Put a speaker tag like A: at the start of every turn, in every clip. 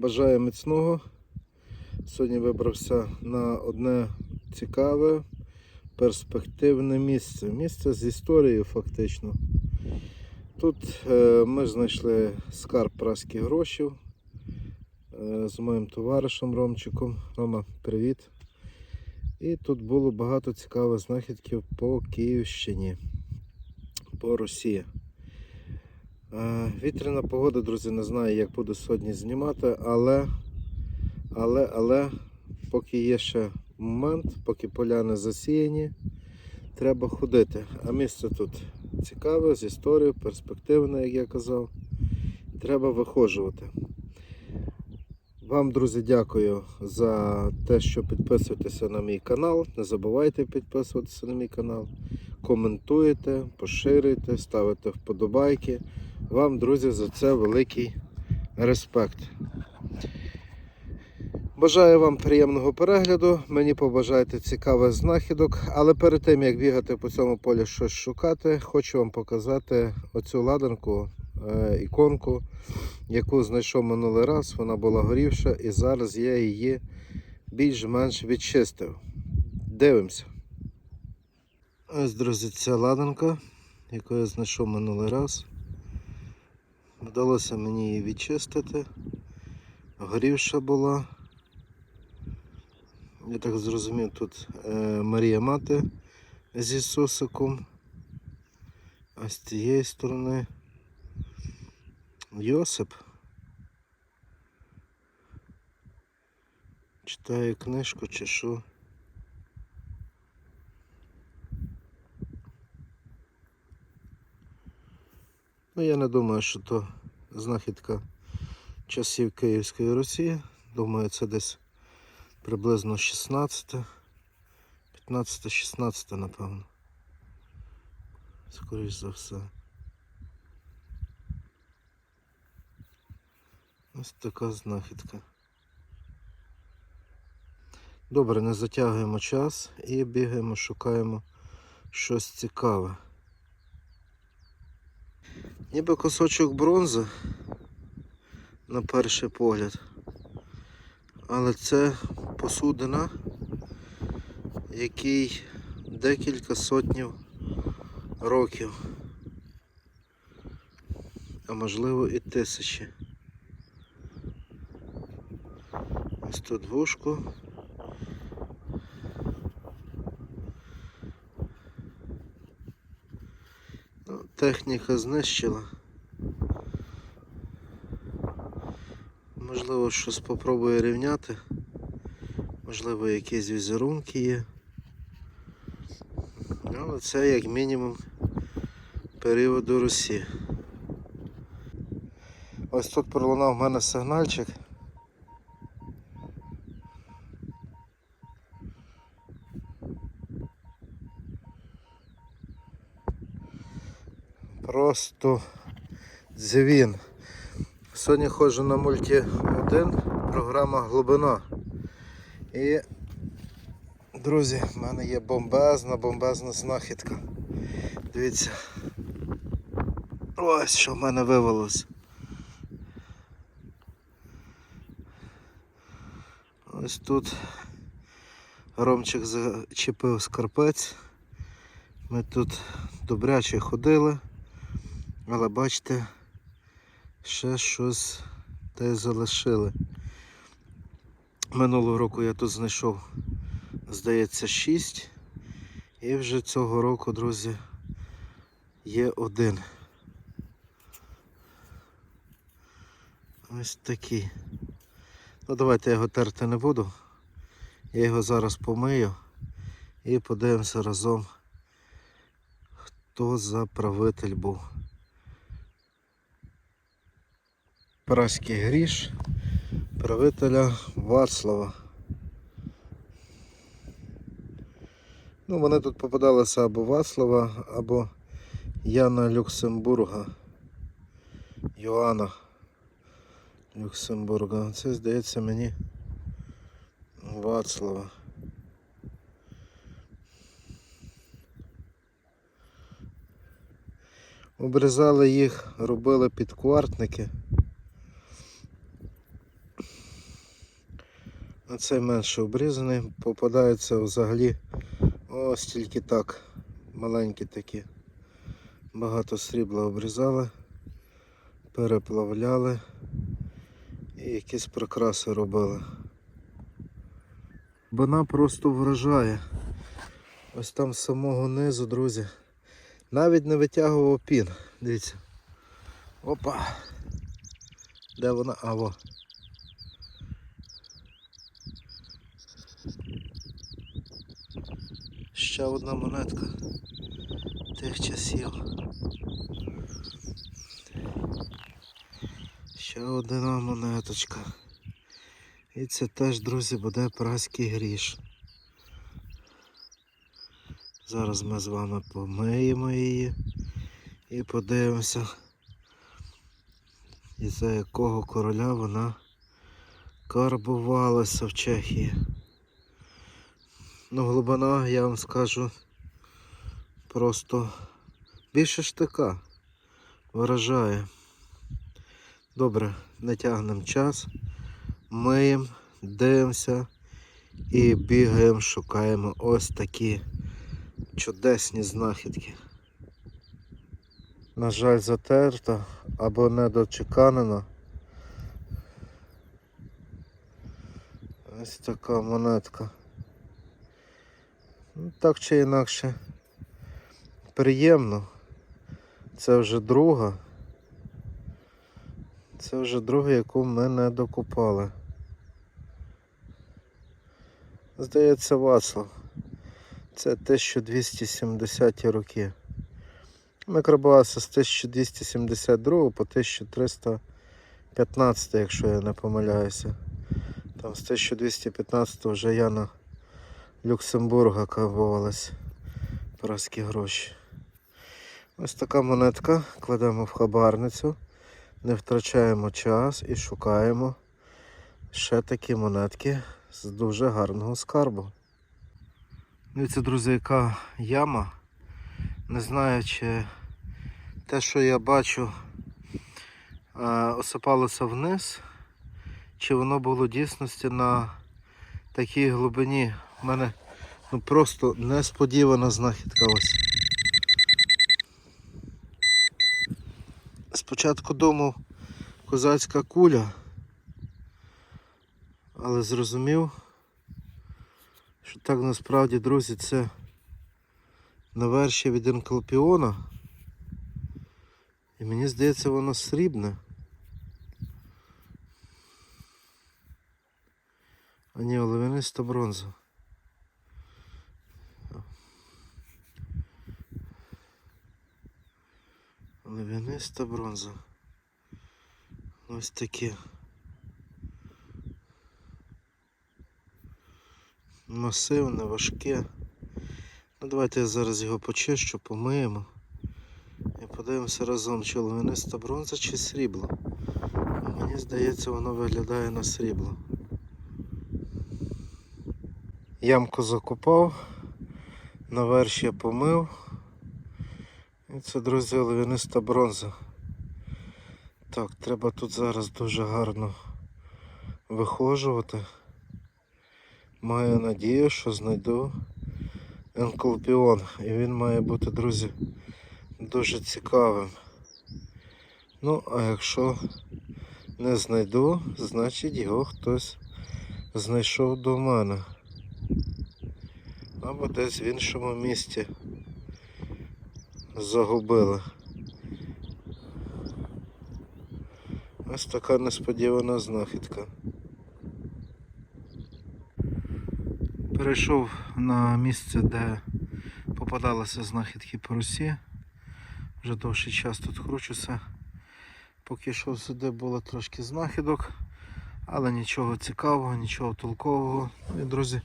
A: бажаю міцного. Сьогодні вибрався на одне цікаве, перспективне місце. Місце з історією фактично. Тут е, ми знайшли скарб праських грошів е, з моїм товаришем Ромчиком. Рома, привіт. І тут було багато цікавих знахідків по Київщині, по Росії. Е, Вітряна погода, друзі, не знаю, як буду сьогодні знімати, але, але, але, поки є ще момент, поки поля не засіяні, треба ходити. А місце тут цікаве, з історією, перспективне, як я казав. Треба виходжувати. Вам, друзі, дякую за те, що підписуєтеся на мій канал. Не забувайте підписуватися на мій канал. Коментуєте, поширюєте, ставите вподобайки. Вам, друзі, за це великий респект. Бажаю вам приємного перегляду. Мені побажайте цікавих знахідок. Але перед тим як бігати по цьому полі щось шукати, хочу вам показати оцю ладанку, е, іконку, яку знайшов минулий раз. Вона була горівша, і зараз я її більш-менш відчистив. Дивимося. Ось, друзі, ця ладанка, яку я знайшов минулий раз. Вдалося мені її відчистити. Горівша була. Я так зрозумів, тут е, Марія Мати з Ісусиком. А з цієї сторони Йосип. Читає книжку чи що. Ну, я не думаю, що то знахідка часів Київської Росії. Думаю, це десь приблизно 16, 15-16, напевно. Скоріш за все. Ось така знахідка. Добре, не затягуємо час і бігаємо, шукаємо щось цікаве. Ніби кусочок бронзи на перший погляд. Але це посудина, який декілька сотнів років, а можливо і тисячі. Ось тут вушку. Ну, техніка знищила. Можливо, щось спробую рівняти. Можливо, якісь візерунки є. Але це як мінімум періоду Русі. Ось тут пролунав в мене сигнальчик. Просто дзвін. Сьогодні ходжу на мульті 1, програма Глибина. І, друзі, в мене є бомбезна, бомбезна знахідка. Дивіться. Ось що в мене вивелось. Ось тут Ромчик зачепив скарпець. Ми тут добряче ходили, але бачите, ще щось те залишили. Минулого року я тут знайшов, здається, 6. І вже цього року, друзі, є один. Ось такий. Ну давайте я його терти не буду. Я його зараз помию і подивимося разом, хто за правитель був. Праський гріш правителя Вацлава. Ну, вони тут попадалися або Вацлава, або Яна Люксембурга. Йоанна Люксембурга. Це здається мені Вацлава. Обрізали їх, робили підквартники. А цей менше обрізаний, попадається взагалі ось тільки так. Маленькі такі. Багато срібла обрізали, переплавляли і якісь прикраси робили. Вона просто вражає. Ось там з самого низу, друзі. Навіть не витягував пін. Дивіться. Опа. Де вона? А, во. Ще одна монетка тих часів. Ще одна монеточка. І це теж, друзі, буде праський гріш. Зараз ми з вами помиємо її і подивимося, із-за якого короля вона карбувалася в Чехії. Ну, глибина, я вам скажу, просто більше штика вражає. Добре, не тягнемо час, миємо, дивимося і бігаємо, шукаємо ось такі чудесні знахідки. На жаль, затерта або недочеканена. Ось така монетка. Ну, так чи інакше. Приємно. Це вже друга. Це вже друга, яку ми не докупали. Здається, Вацлав. Це 1270 роки. Микробаса з 1272 по 1315, якщо я не помиляюся. Там з 1215 вже Яна Люксембурга карбувалась. Праські гроші. Ось така монетка. Кладемо в хабарницю, не втрачаємо час і шукаємо ще такі монетки з дуже гарного скарбу. Дивіться, друзі, яка яма. Не знаю, чи те, що я бачу, е, осипалося вниз, чи воно було дійсності на такій глибині. У мене ну, просто несподівана знахідка ось. Спочатку думав козацька куля, але зрозумів, що так насправді, друзі, це наверші від енкалпіона. І мені здається, воно срібне. А ні, олов'яниста бронза. Олов'яниста бронза. Ось таке. Масивне, важке. Ну давайте я зараз його почищу, помиємо. І подивимося разом, чи олов'яниста бронза чи срібло. Мені здається, воно виглядає на срібло. Ямку закопав, наверх я помив. І це, друзі, олов'яниста бронза. Так, треба тут зараз дуже гарно вихожувати. Маю надію, що знайду енколпіон. І він має бути, друзі, дуже цікавим. Ну, а якщо не знайду, значить його хтось знайшов до мене. Або десь в іншому місті загубили. Ось така несподівана знахідка. Перейшов на місце, де попадалися знахідки по Русі. Вже довший час тут кручуся. Поки йшов сюди було трошки знахідок, але нічого цікавого, нічого толкового. Ну і, друзі,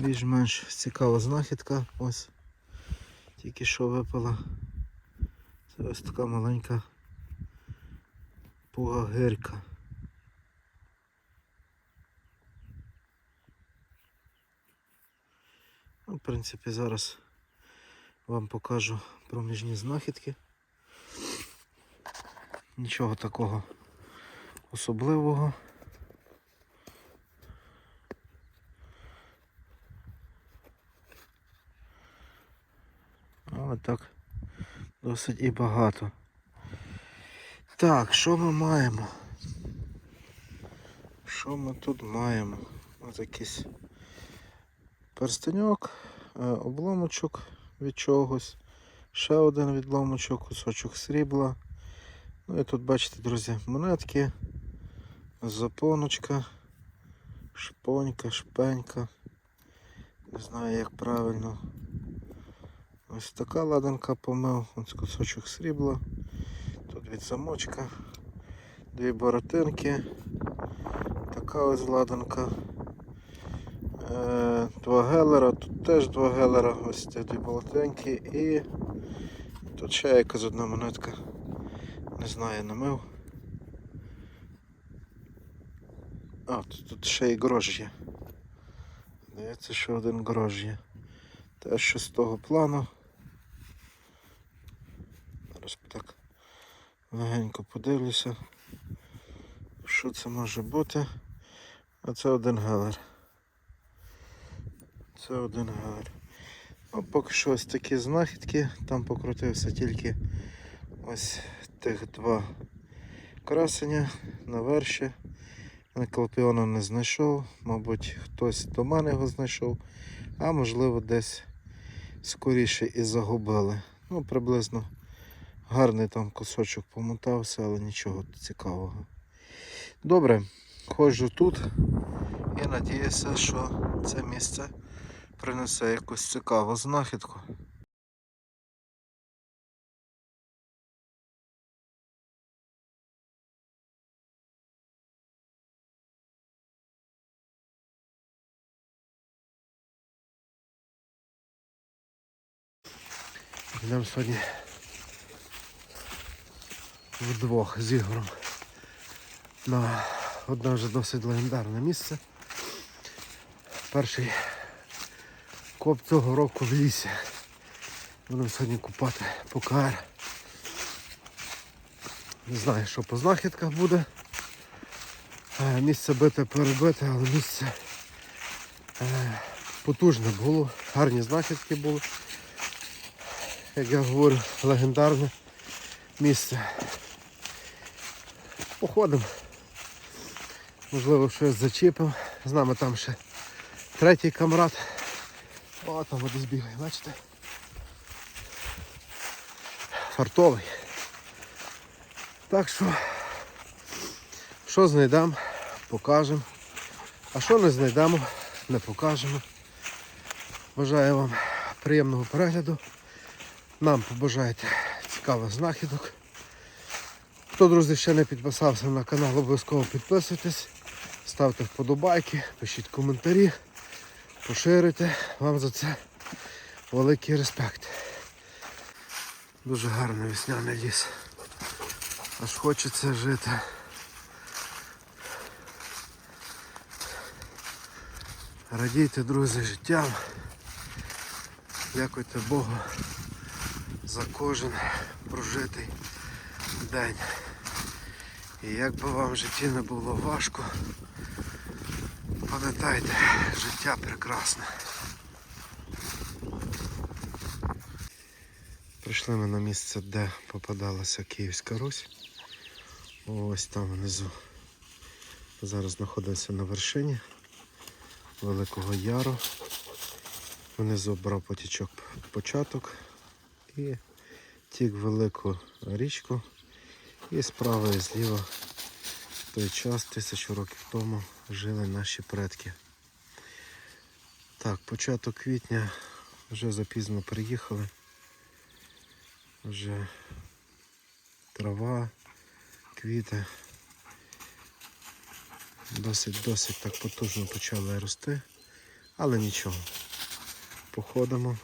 A: більш-менш цікава знахідка. Ось тільки що випала. Це ось така маленька пугагирка. Ну, В принципі, зараз вам покажу проміжні знахідки. Нічого такого особливого. Але так досить і багато. Так, що ми маємо? Що ми тут маємо? Ось якийсь перстеньок, е, обломочок від чогось, ще один відломочок, кусочок срібла. Ну і тут бачите, друзі, монетки, запоночка, шпонька, шпенька. Не знаю як правильно. Ось така ладанка помив, ось кусочок срібла. Тут від замочка, дві боротинки, така ось ладанка. Е, Два гелера, тут теж два гелера, ось ці дві болотенькі і тут ще якась одна монетка. Не знаю, намив. А, тут, тут ще і грош є. Здається, що один грош є. Теж що з того плану. Зараз так легенько подивлюся, що це може бути. А це один гелер. Це один гелер. Ну, поки що ось такі знахідки, там покрутився тільки ось тих два красення на верші. Клопіона не знайшов, мабуть, хтось до мене його знайшов, а можливо десь скоріше і загубили. Ну, приблизно гарний там кусочок помотався, але нічого цікавого. Добре, ходжу тут і надіюся, що це місце принесе якусь цікаву знахідку. Йдемо сьогодні вдвох з Ігорем на одне вже досить легендарне місце. Перший коп цього року в лісі. Будемо сьогодні купати по КР. Не знаю, що по знахідках буде. Е, Місце бите перебите, але місце е, потужне було, гарні знахідки були як я говорю, легендарне місце. Походимо. Можливо, щось зачепив. З нами там ще третій камрад. О, там десь бігає, бачите? Фартовий. Так що, що знайдемо, покажемо. А що не знайдемо, не покажемо. Бажаю вам приємного перегляду. Нам побажайте цікавих знахідок. Хто, друзі, ще не підписався на канал, обов'язково підписуйтесь, ставте вподобайки, пишіть коментарі, поширюйте. Вам за це великий респект. Дуже гарний весняний ліс. Аж хочеться жити. Радійте, друзі, життям. Дякуйте Богу за кожен прожитий день. І як би вам в житті не було важко, пам'ятайте, життя прекрасне. Прийшли ми на місце, де попадалася Київська Русь. Ось там внизу. Зараз знаходимося на вершині Великого Яру. Внизу брав потічок початок і тік велику річку. І справа і зліва в той час, тисячу років тому, жили наші предки. Так, початок квітня вже запізно приїхали. Вже трава, квіти. Досить-досить так потужно почали рости, але нічого. Походимо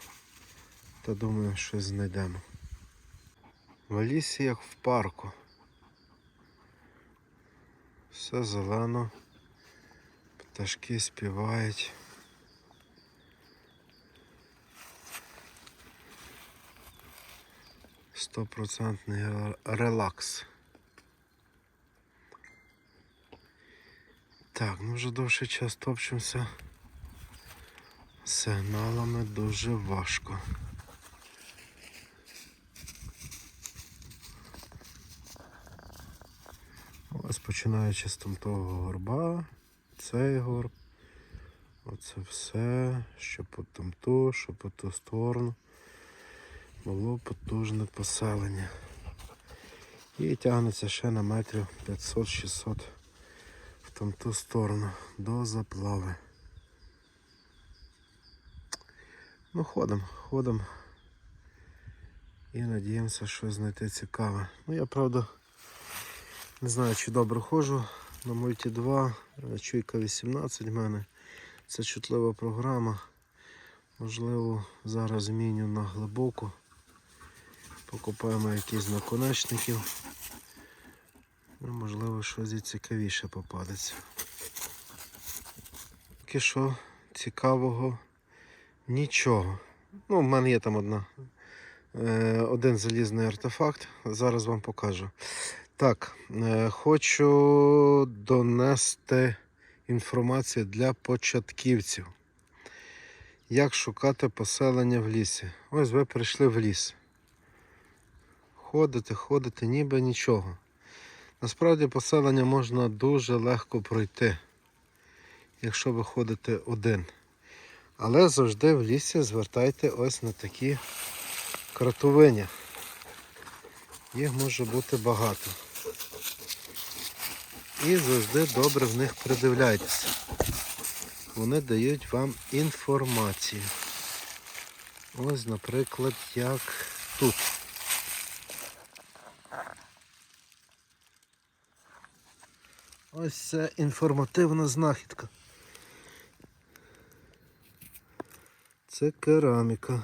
A: та думаю, щось знайдемо. В лісі як в парку. Все зелено, пташки співають. Стопроцентний релакс. Так, ну вже довший час топчемося. Сигналами дуже важко. Починаючи з там горба, цей горб, оце все, що по там ту, що по ту сторону, було потужне поселення. І тягнеться ще на метрів 500-600 в там ту сторону до заплави. Ну, ходимо, ходимо. І надіємося, що знайти цікаве. Ну я правда не знаю, чи добре ходжу. На мульті 2, е, чуйка 18 в мене. Це чутлива програма. Можливо, зараз зміню на глибоку. Покупаємо якісь наконечників. Ну, можливо, щось і цікавіше попадеться. Поки що цікавого нічого. Ну, в мене є там одна, е, один залізний артефакт. Зараз вам покажу. Так, е, хочу донести інформацію для початківців. Як шукати поселення в лісі? Ось ви прийшли в ліс. Ходите, ходите, ніби нічого. Насправді поселення можна дуже легко пройти, якщо ви ходите один. Але завжди в лісі звертайте ось на такі кротовині. Їх може бути багато. І завжди добре в них придивляйтеся. Вони дають вам інформацію. Ось, наприклад, як тут. Ось це інформативна знахідка. Це кераміка.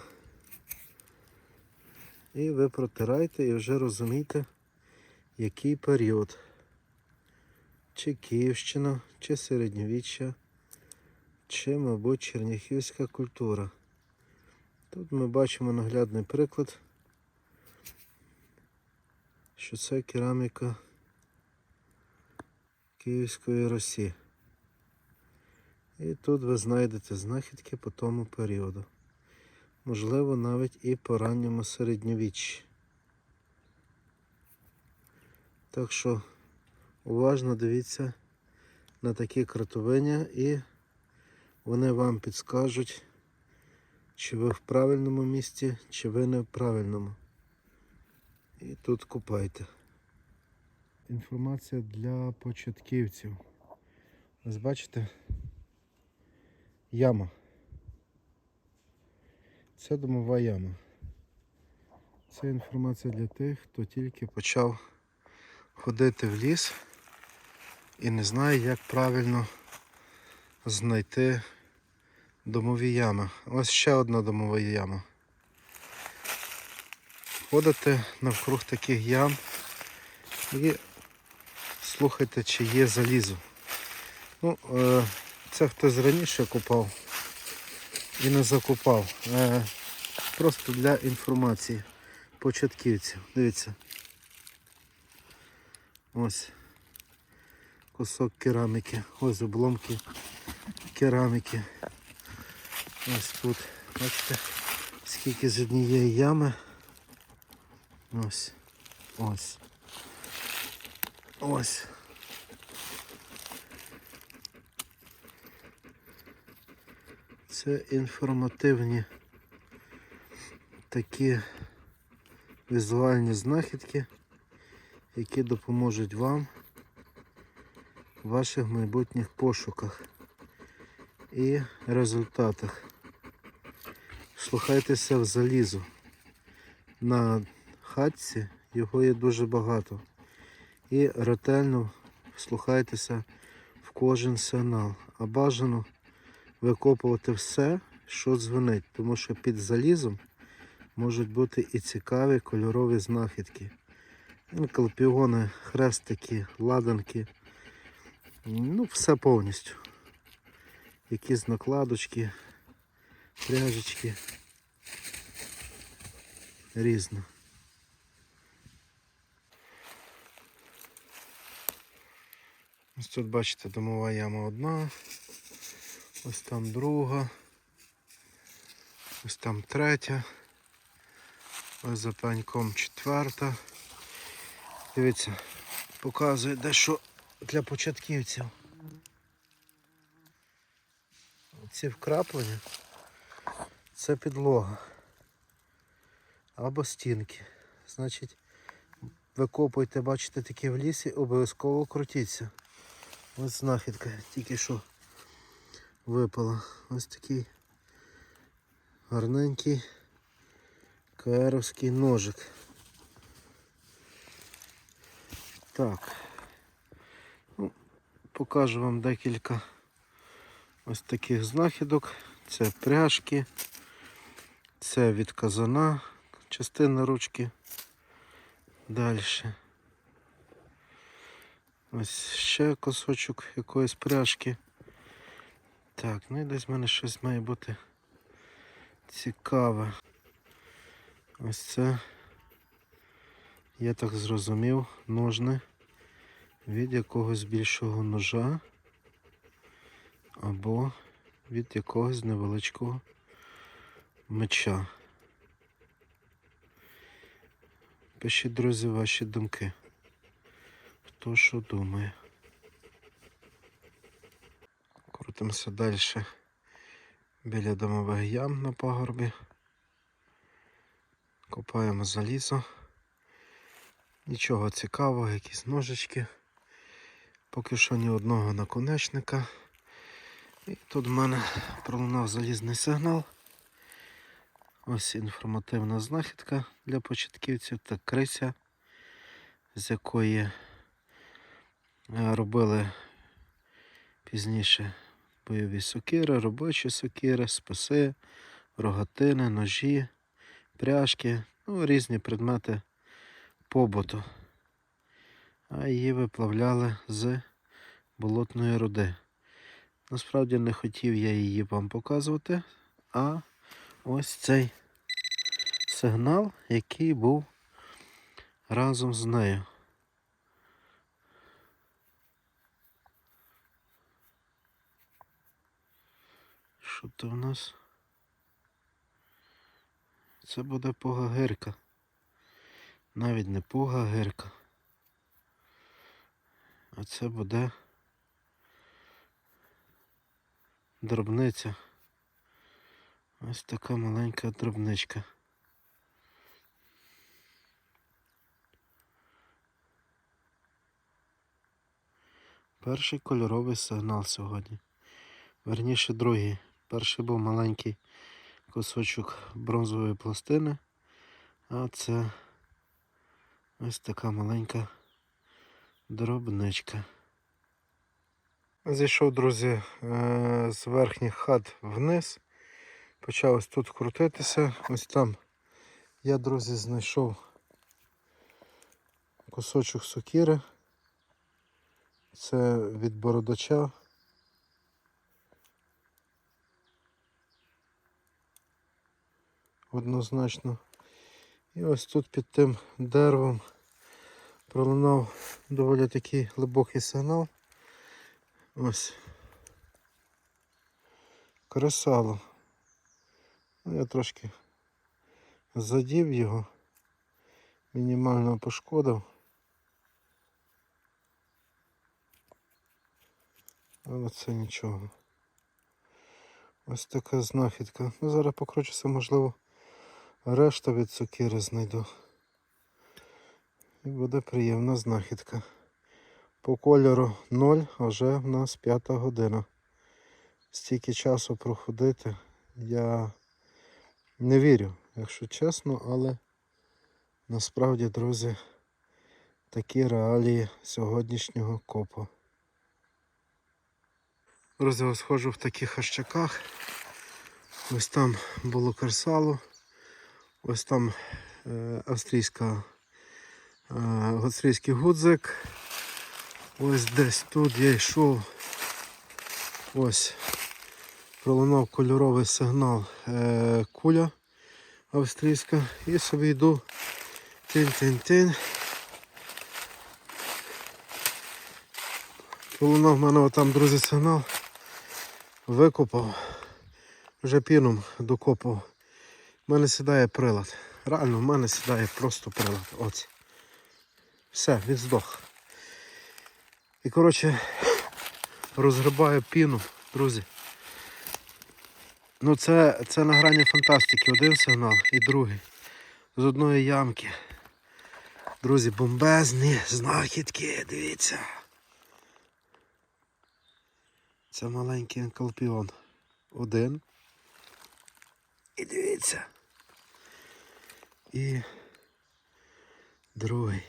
A: І ви протираєте і вже розумієте, який період. Чи Київщина, чи середньовіччя, чи, мабуть, черніхівська культура. Тут ми бачимо наглядний приклад, що це кераміка Київської Росії. І тут ви знайдете знахідки по тому періоду. Можливо, навіть і по ранньому середньовіччі. Так що уважно дивіться на такі кротовиння і вони вам підскажуть, чи ви в правильному місці, чи ви не в правильному. І тут купайте. Інформація для початківців. Ось бачите? Яма. Це домова яма. Це інформація для тих, хто тільки почав ходити в ліс і не знає, як правильно знайти домові ями. Ось ще одна домова яма. Ходите навкруг таких ям і слухайте, чи є залізо. Ну, е, це хтось раніше купав і не закупав. Е, просто для інформації початківців. Дивіться. Ось кусок кераміки. Ось обломки кераміки. Ось тут. Бачите, скільки з однієї ями. Ось. Ось. Ось. Це інформативні такі візуальні знахідки, які допоможуть вам в ваших майбутніх пошуках і результатах. Слухайтеся в залізу. На хатці його є дуже багато. І ретельно вслухайтеся в кожен сигнал. А бажано викопувати все, що дзвонить, тому що під залізом можуть бути і цікаві кольорові знахідки. Інколи хрестики, ладанки. Ну, все повністю. Якісь накладочки, пряжечки. Різно. Ось тут бачите, домова яма одна. Ось там друга. Ось там третя. Ось за пеньком четверта. Дивіться, показує дещо для початківців. Ці вкраплення це підлога або стінки. Значить, викопуйте, бачите такі в лісі, обов'язково крутіться. Ось знахідка, тільки що випала. Ось такий гарненький каеровський ножик. Так. Покажу вам декілька ось таких знахідок. Це пряжки, це від казана, частина ручки. Далі. Ось ще кусочок якоїсь пряжки. Так, ну і десь в мене щось має бути цікаве. Ось це, я так зрозумів, ножни від якогось більшого ножа або від якогось невеличкого меча. Пишіть, друзі, ваші думки. Хто що думає. Крутимося далі біля домових ям на пагорбі. Копаємо залізо. Нічого цікавого, якісь ножички. Поки що ні одного наконечника. І тут в мене пролунав залізний сигнал. Ось інформативна знахідка для початківців та крися, з якої е, робили пізніше бойові сокири, робочі сокири, списи, рогатини, ножі, пряжки, ну, різні предмети побуту. А її виплавляли з болотної руди. Насправді не хотів я її вам показувати, а ось цей сигнал, який був разом з нею. Що то в нас? Це буде пуга гирка. Навіть не пуга гирка. А це буде дробниця. Ось така маленька дробничка. Перший кольоровий сигнал сьогодні. Верніше другий. Перший був маленький кусочок бронзової пластини, а це ось така маленька дробничка. Зійшов, друзі, е, з верхніх хат вниз. Почав ось тут крутитися. Ось там я, друзі, знайшов кусочок сокири. Це від бородача. Однозначно. І ось тут під тим деревом пролунав доволі такий глибокий сигнал. Ось. Кресало. Ну, Я трошки задів його, мінімально пошкодив. Але це нічого. Ось така знахідка. Ну, зараз покручуся, можливо, решта від сокири знайду. І буде приємна знахідка. По кольору 0, а вже в нас п'ята година. Стільки часу проходити я не вірю, якщо чесно, але насправді, друзі, такі реалії сьогоднішнього копу. Друзі, ось ходжу в таких хащаках. Ось там було керсало, ось там е, австрійська, е, гудзик. Ось десь тут я йшов. Ось пролунав кольоровий сигнал е, куля австрійська і собі йду тин-тин-тин. Пролунав в мене отам, друзі, сигнал. Викопав, вже піном докопав. У мене сідає прилад. Реально, в мене сідає просто прилад. Ось. Все, він здох. І коротше, розгрибаю піну, друзі. Ну це, це на грані фантастики. Один сигнал і другий. З одної ямки. Друзі, бомбезні знахідки, дивіться. Це маленький анкалпіон. Один. І дивіться. І другий.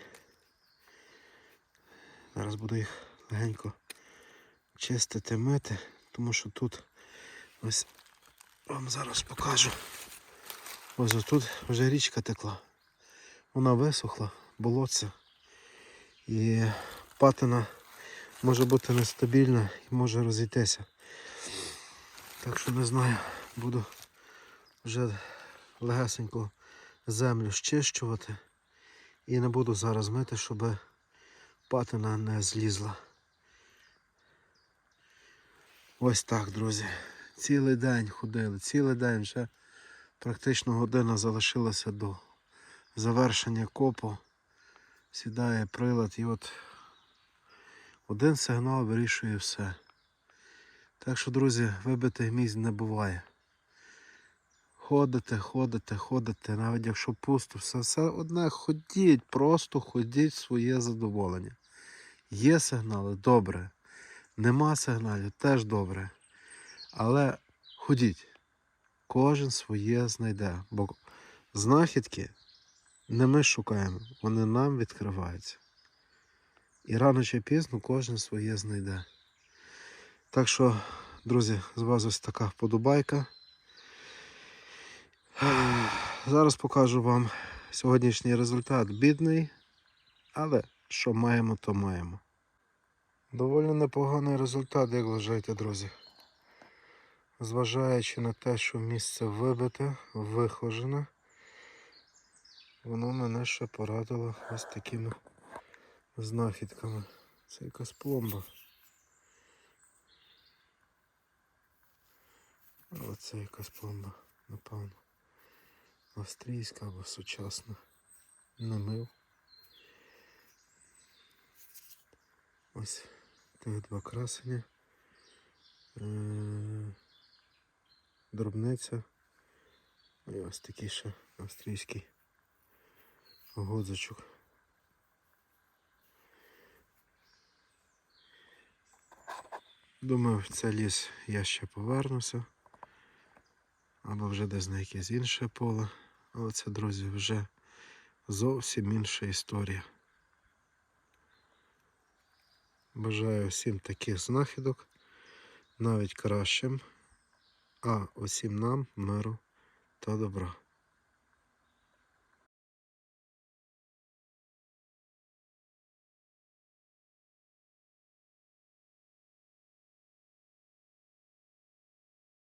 A: Зараз буду їх легенько чистити, мити, тому що тут ось вам зараз покажу. Ось тут вже річка текла. Вона висохла, болотце. І патина може бути нестабільна і може розійтися. Так що не знаю, буду вже легесенько землю щищувати і не буду зараз мити, щоб патина не злізла. Ось так, друзі. Цілий день ходили, цілий день вже практично година залишилася до завершення копу. Сідає прилад і от один сигнал вирішує все. Так що, друзі, вибитих місць не буває. Ходите, ходите, ходите, навіть якщо пусто, все, все одне ходіть, просто ходіть в своє задоволення. Є сигнали, добре. Нема сигналів, теж добре. Але ходіть. Кожен своє знайде. Бо знахідки не ми шукаємо, вони нам відкриваються. І рано чи пізно кожен своє знайде. Так що, друзі, з вас ось така вподобайка. Зараз покажу вам сьогоднішній результат. Бідний, але що маємо, то маємо. Доволі непоганий результат, як вважаєте, друзі. Зважаючи на те, що місце вибите, вихожене, воно мене ще порадило ось такими знахідками. Це якась пломба. Але це якась пломба, напевно. Австрійська або сучасна. Не мив. Ось тих два красення. Е, Дробниця. І ось такий ще австрійський годзичок. Думаю, в цей ліс я ще повернуся. Або вже десь на якесь інше поле. Але це, друзі, вже зовсім інша історія. Бажаю всім таких знахідок, навіть кращим, а усім нам миру та добра.